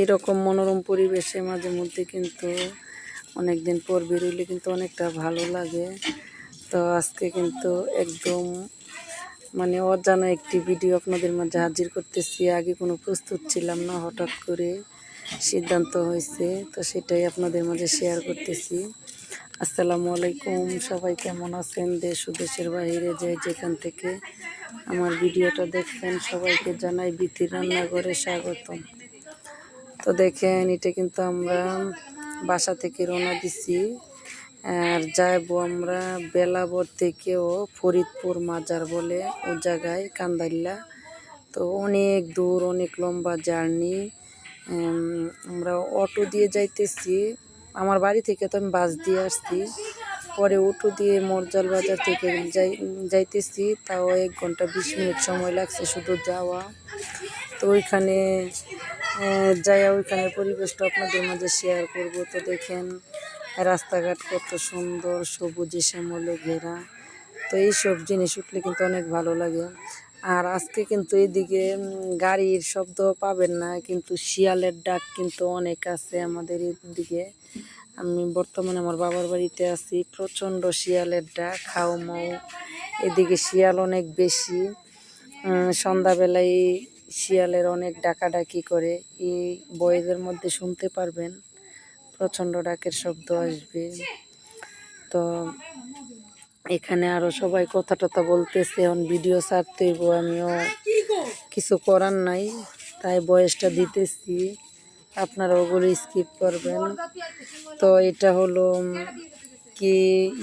এরকম মনোরম পরিবেশে মাঝে মধ্যে কিন্তু অনেক দিন পর বেরোইলে কিন্তু অনেকটা ভালো লাগে। তো আজকে কিন্তু একদম মানে অজানা একটি ভিডিও আপনাদের মাঝে হাজির করতেছি। আগে কোনো প্রস্তুত ছিলাম না হঠাৎ করে সিদ্ধান্ত হয়েছে, তো সেটাই আপনাদের মাঝে শেয়ার করতেছি। আসসালামু আলাইকুম, সবাই কেমন আছেন? দেশ ও দেশের বাইরে যে যেখান থেকে আমার ভিডিওটা দেখছেন, সবাইকে জানাই বিথির রান্নাঘরে স্বাগতম। তো দেখেন, এটা কিন্তু আমরা বাসা থেকে রওনা দিছি। আর যাইবো আমরা বেলাবর থেকেও ফরিদপুর মাজার বলে ও জায়গায়, কান্দাইল্লা। তো অনেক দূর, অনেক লম্বা জার্নি। আমরা অটো দিয়ে যাইতেছি। আমার বাড়ি থেকে তো আমি বাস দিয়ে আসছি। পরে অটো দিয়ে মরজাল বাজার থেকে যাই, যাইতেছি। তাও এক ঘণ্টা বিশ মিনিট সময় লাগছে শুধু যাওয়া। তো ওইখানে যাইয়া ওইখানের পরিবেশটা আপনাদের মাঝে শেয়ার করব। তো দেখেন, রাস্তাঘাট কত সুন্দর, সবুজে শ্যামলে ঘেরা। তো এইসব জিনিস উঠলে কিন্তু অনেক ভালো লাগে। আর আজকে কিন্তু এদিকে গাড়ির শব্দ পাবেন না, কিন্তু শিয়ালের ডাক কিন্তু অনেক আছে আমাদের এদিকে আমি বর্তমানে আমার বাবার বাড়িতে আছি, প্রচণ্ড শিয়ালের ডাক খাও মাও এদিকে শিয়াল অনেক বেশি। সন্ধ্যাবেলায় শিয়ালের অনেক ডাকাডাকি করে, এই বয়েদের মধ্যে শুনতে পারবেন, প্রচণ্ড ডাকের শব্দ আসবে। তো এখানে আরও সবাই কথা টথা বলতেছে, এখন ভিডিও ছাড়তে আমিও কিছু করার নাই, তাই বয়সটা দিতেছি, আপনারা ওগুলো স্কিপ করবেন। তো এটা হলো কি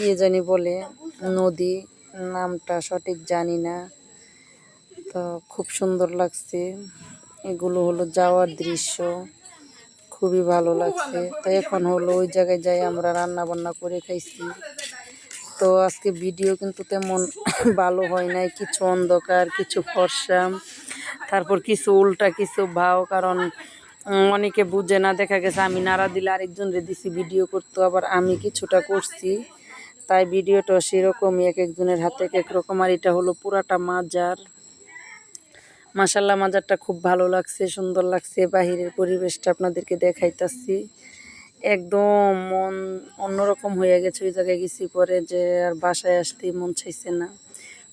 ইয়ে জানি বলে, নদী, নামটা সঠিক জানি না। তো খুব সুন্দর লাগছে। এগুলো হলো যাওয়ার দৃশ্য। খুবই ভালো লাগছে। তো এখন হলো ওই জায়গায় যাই আমরা রান্না বান্না করে খাইছি। তো আজকে ভিডিও কিন্তু তেমন ভালো হয় নাই। কিছু অন্ধকার, কিছু ফর্সা। তারপর কিছু উল্টা, কিছু ভাও, কারণ অনেকে বুঝে না। দেখা গেছে আমি নাড়া দিলে আরেকজন দিছি ভিডিও করতো, আবার আমি কিছুটা করছি। তাই ভিডিওটা সেরকমই এক একজনের হাতে এক এক রকম। আর এটা হলো পুরাটা মাজার। মাসাল্লাহ মাজারটা খুব ভালো লাগছে, সুন্দর লাগছে। বাহিরের পরিবেশটা আপনাদেরকে দেখাইতাছি। একদম মন অন্যরকম হয়ে গেছে ওই জায়গায় গেছি পরে যে আর বাসায় আসতে মন চাইছে না।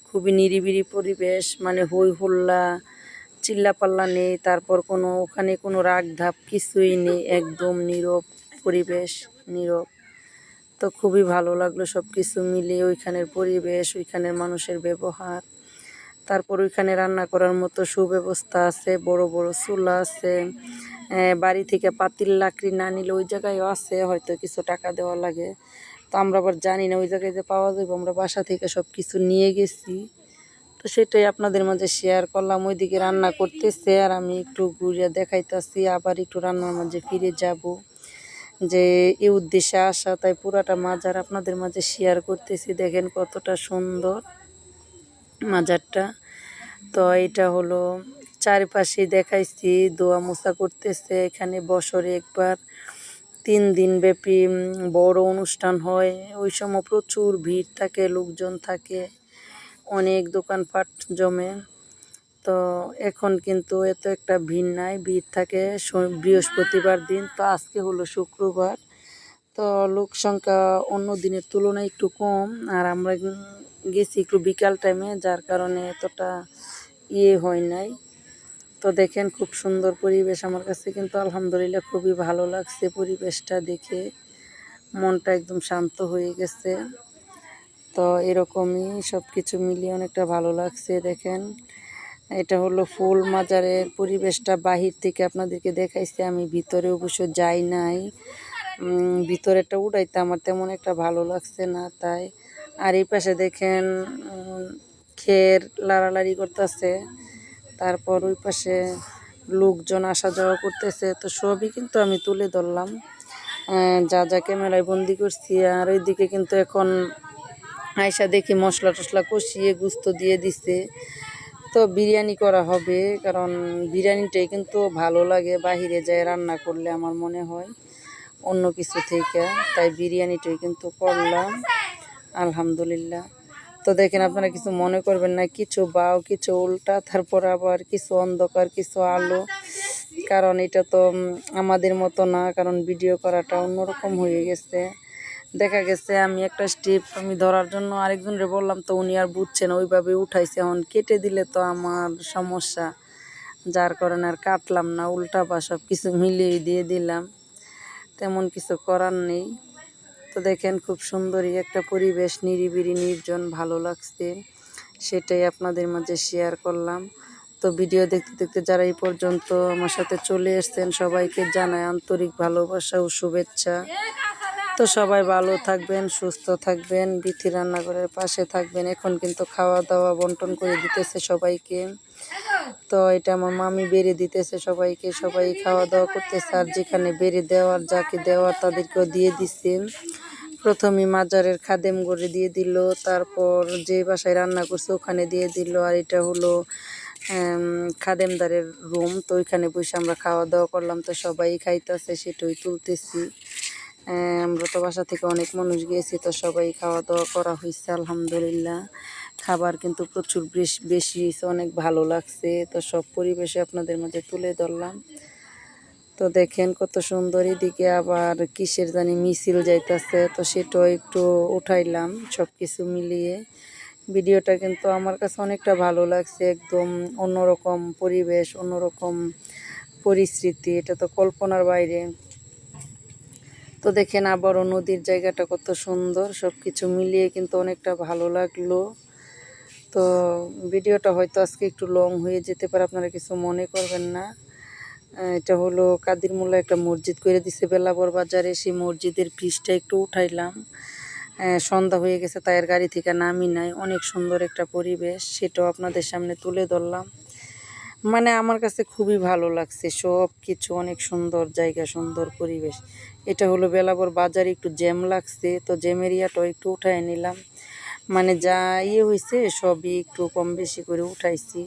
খুবই নিরিবিরি পরিবেশ মানে হই হুল্লা, চিল্লাপাল্লা নেই, তারপর কোনো, ওখানে কোনো রাগ ধাপ কিছুই নেই, একদম নীরব পরিবেশ, নীরব। তো খুবই ভালো লাগল সব কিছু মিলিয়ে ওইখানের পরিবেশ, ওইখানের মানুষের ব্যবহার। তারপর ওইখানে রান্না করার মতো সুব্যবস্থা আছে, বড় বড় চুলা আছে বাড়ি থেকে পাতিল, লাকড়ি না নিলে ওই জায়গায়ও আছে, হয়তো কিছু টাকা দেওয়া লাগে। তো আমরা আবার জানি না ওই জায়গায় যে পাওয়া যাবে, আমরা বাসা থেকে সব কিছু নিয়ে গেছি। তো সেটাই আপনাদের মাঝে শেয়ার করলাম, ওইদিকে রান্না করতেছে আর আমি একটু ঘুরিয়ে দেখাইতেছি, আবার একটু রান্নার মাঝে ফিরে যাব। যে এই উদ্দেশ্যে আসা, তাই পুরাটা মাজার আপনাদের মাঝে শেয়ার করতেছি, দেখেন কতটা সুন্দর। মাজারটা। তো এটা হলো চারিপাশে দেখাইছি, দোয়া মোছা করতেছে। এখানে বছরে একবার তিন দিন ব্যাপী বড় অনুষ্ঠান হয়। ওই সময় প্রচুর ভিড় থাকে, লোকজন থাকে, অনেক দোকানপাট জমে। তো এখন কিন্তু এত একটা ভিড় নাই, ভিড় থাকে বৃহস্পতিবার দিন। তো আজকে হলো শুক্রবার। তো লোক সংখ্যা অন্য দিনের তুলনায় একটু কম। আর আমরা গেছি একটু বিকাল টাইমে যার কারণে এতটা ইয়ে হয় নাই। তো দেখেন খুব সুন্দর পরিবেশ আমার কাছে, কিন্তু আলহামদুলিল্লাহ খুবই ভালো লাগছে পরিবেশটা দেখে। মনটা একদম শান্ত হয়ে গেছে। তো এরকমই সব কিছু মিলিয়ে অনেকটা ভালো লাগছে, দেখেন। এটা হলো ফুল মাজারের পরিবেশটা। বাহির থেকে আপনাদেরকে দেখাইছে, আমি ভিতরে অবশ্য যাই নাই। ভিতরেটা উঠাইতে আমার তেমন একটা ভালো লাগছে না, তাই। আর এই পাশে দেখেন খের লাড়ালাড়ি করতেছে। তারপর ওই পাশে লোকজন আসা যাওয়া করতেছে, তো সবই কিন্তু আমি তুলে ধরলাম। যা যা ক্যামেরায় বন্দি করছি, আর ওইদিকে কিন্তু এখন আয়সা দেখি মশলা টশলা কষিয়ে গুস্ত দিয়ে দিছে। তো বিরিয়ানি করা হবে, কারণ বিরিয়ানিটাই কিন্তু ভালো লাগে, বাহিরে যায় রান্না করলে আমার মনে হয়। অন্য কিছু থেকে। তাই বিরিয়ানিটাই কিন্তু করলাম। আলহামদুলিল্লাহ। তো দেখেন আপনারা কিছু মনে করবেন না, কিছু বাও কিছু উল্টা, তারপর আবার কিছু অন্ধকার, কিছু আলো। কারণ এটা তো আমাদের মতো না, কারণ ভিডিও করাটা অন্যরকম হয়ে গেছে। দেখা গেছে আমি একটা স্টেপ আমি ধরার জন্য আরেকজনকে বললাম, তো উনি আর বুঝছে না, ওইভাবে উঠাইছে। এখন কেটে দিলে তো আমার সমস্যা। যার কারণে আর কাটলাম না, উল্টা বা সব কিছু মিলিয়ে দিয়ে দিলাম। তেমন কিছু করার নেই। তো দেখেন খুব সুন্দরই একটা পরিবেশ নিরিবিরি নির্জন, ভালো লাগছে। সেটাই আপনাদের মাঝে শেয়ার করলাম। তো ভিডিও দেখতে দেখতে যারা এই পর্যন্ত আমার সাথে চলে এসছেন, সবাইকে জানায় আন্তরিক ভালোবাসা ও শুভেচ্ছা। তো সবাই ভালো থাকবেন, সুস্থ থাকবেন, বিথি রান্নাঘরের পাশে থাকবেন। এখন কিন্তু খাওয়া দাওয়া বন্টন করে দিতেছে সবাইকে। তো এটা আমার মামি বেড়ে দিতেছে সবাইকে, সবাই খাওয়া দাওয়া করতেছে আর যেখানে বেড়ে দেওয়ার, যাকে দেওয়ার তাদেরকেও দিয়ে দিচ্ছে প্রথমে মাজারের খাদেম করে দিয়ে দিল, তারপর যে বাসায় রান্না করছে ওখানে দিয়ে দিল আর এটা হলো খাদেমদারের রুম। তো ওইখানে বসে আমরা খাওয়া দাওয়া করলাম, তো সবাই খাইতেছে, সেটাই তুলতেছি। আমরা তো বাসা থেকে অনেক মানুষ গিয়েছি, তো সবাই খাওয়া দাওয়া করা হয়েছে আলহামদুলিল্লাহ। খাবার কিন্তু প্রচুর বেশ- বেশি অনেক ভালো লাগছে। তো সব পরিবেশে আপনাদের মাঝে তুলে ধরলাম। তো দেখেন কত সুন্দর এদিকে আবার কিসের জানি মিছিল যাইতাছে, তো সেটাও একটু উঠাইলাম সব কিছু মিলিয়ে। ভিডিওটা কিন্তু আমার কাছে অনেকটা ভালো লাগছে, একদম অন্যরকম পরিবেশ, অন্যরকম পরিস্থিতি, এটা তো কল্পনার বাইরে। তো দেখেন আবারও নদীর জায়গাটা কত সুন্দর সব কিছু মিলিয়ে কিন্তু অনেকটা ভালো লাগল। তো ভিডিওটা হয়তো আজকে একটু লং হয়ে যেতে পারে, আপনারা কিছু মনে করবেন না। এটা হলো কাদির মোল্লা একটা মসজিদ করে দিছে বেলাবর বাজারে, সেই মসজিদের ফিসটা একটু উঠাইলাম। সন্ধ্যা হয়ে গেছে, তাই আর গাড়ি থেকে নামি নাই। অনেক সুন্দর একটা পরিবেশ, সেটাও আপনাদের সামনে তুলে ধরলাম। মানে আমার কাছে খুবই ভালো লাগছে, সব কিছু অনেক সুন্দর, জায়গা সুন্দর, পরিবেশ। এটা হলো বেলাবর বাজারে একটু জ্যাম লাগছে, তো জ্যাম এরিয়াটাও একটু উঠাই নিলাম। মানে যা ইয়ে হয়েছে সবই একটু কম বেশি করে উঠাইছি।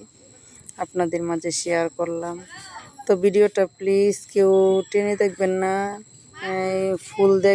আপনাদের মাঝে শেয়ার করলাম। তো ভিডিওটা প্লিজ কেউ টেনে দেখবেন না। ফুল দেখ